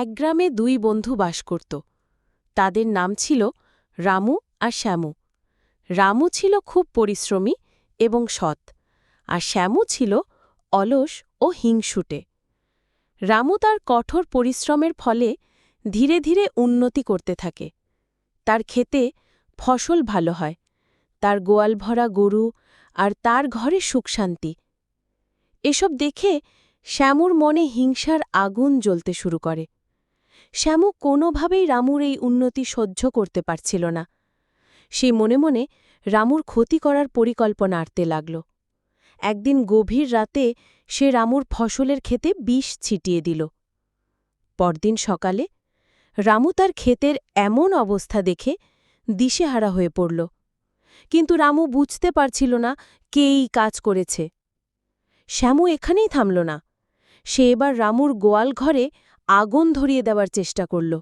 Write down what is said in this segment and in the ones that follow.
এক গ্রামে দুই বন্ধু বাস করত। তাদের নাম ছিল রামু আর শ্যামু। রামু ছিল খুব পরিশ্রমী এবং সৎ, আর শ্যামু ছিল অলস ও হিংসুটে। রামু তার কঠোর পরিশ্রমের ফলে ধীরে ধীরে উন্নতি করতে থাকে। তার ক্ষেতে ফসল ভালো হয়, তার গোয়াল ভরা গরু আর তার ঘরে সুখশান্তি এসব দেখে শ্যামুর মনে হিংসার আগুন জ্বলতে শুরু করে। শ্যামু কোনোভাবেই রামুর এই উন্নতি সহ্য করতে পারছিল না। সে মনে মনে রামুর ক্ষতি করার পরিকল্পনা আঁটতে লাগল। একদিন গভীর রাতে সে রামুর ফসলের ক্ষেতে বিষ ছিটিয়ে দিল। পরদিন সকালে রামু তার ক্ষেতের এমন অবস্থা দেখে দিশেহারা হয়ে পড়ল। কিন্তু রামু বুঝতে পারছিল না কে এই কাজ করেছে। শ্যামু এখানেই থামল না। সে এবার রামুর গোয়াল ঘরে আগুন ধরিয়ে দেওয়ার চেষ্টা করল।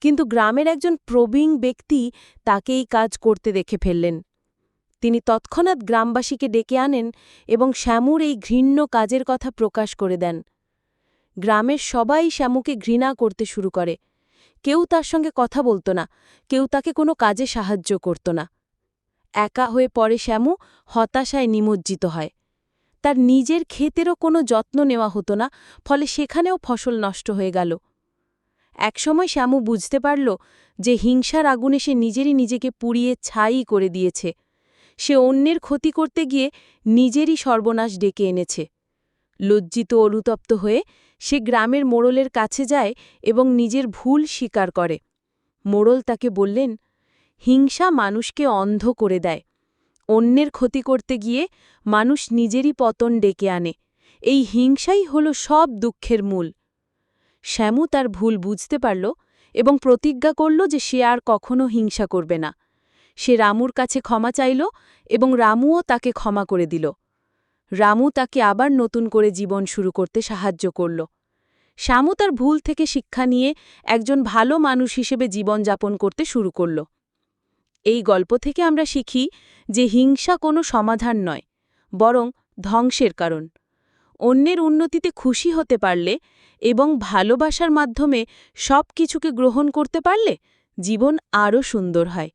কিন্তু গ্রামের একজন প্রবীণ ব্যক্তি তাকে এই কাজ করতে দেখে ফেললেন। তিনি তৎক্ষণাৎ গ্রামবাসীকে ডেকে আনেন এবং শ্যামুর এই ঘৃণ্য কাজের কথা প্রকাশ করে দেন। গ্রামের সবাই শ্যামুকে ঘৃণা করতে শুরু করে। কেউ তার সঙ্গে কথা বলতো না, কেউ তাকে কোনো কাজে সাহায্য করত না। একা হয়ে পরে শ্যামু হতাশায় নিমজ্জিত হয়। তার নিজের ক্ষেতেরও কোনো যত্ন নেওয়া হতো না, ফলে সেখানেও ফসল নষ্ট হয়ে গেল। একসময় শ্যামু বুঝতে পারল যে হিংসার আগুনে সে নিজেরই নিজেকে পুড়িয়ে ছাই করে দিয়েছে। সে অন্যের ক্ষতি করতে গিয়ে নিজেরই সর্বনাশ ডেকে এনেছে। লজ্জিত অনুতপ্ত হয়ে সে গ্রামের মোড়লের কাছে যায় এবং নিজের ভুল স্বীকার করে। মোড়ল তাকে বললেন, হিংসা মানুষকে অন্ধ করে দেয়। অন্যের ক্ষতি করতে গিয়ে মানুষ নিজেরই পতন ডেকে আনে। এই হিংসাই হল সব দুঃখের মূল। শ্যামু তার ভুল বুঝতে পারল এবং প্রতিজ্ঞা করল যে সে আর কখনো হিংসা করবে না। সে রামুর কাছে ক্ষমা চাইল এবং রামুও তাকে ক্ষমা করে দিল। রামু তাকে আবার নতুন করে জীবন শুরু করতে সাহায্য করল। শ্যামু তার ভুল থেকে শিক্ষা নিয়ে একজন ভালো মানুষ হিসেবে জীবনযাপন করতে শুরু করল। এই গল্প থেকে আমরা শিখি যে হিংসা কোনো সমাধান নয়, বরং ধ্বংসের কারণ। অন্যের উন্নতিতে খুশি হতে পারলে এবং ভালোবাসার মাধ্যমে সব কিছুকে গ্রহণ করতে পারলে জীবন আরও সুন্দর হয়।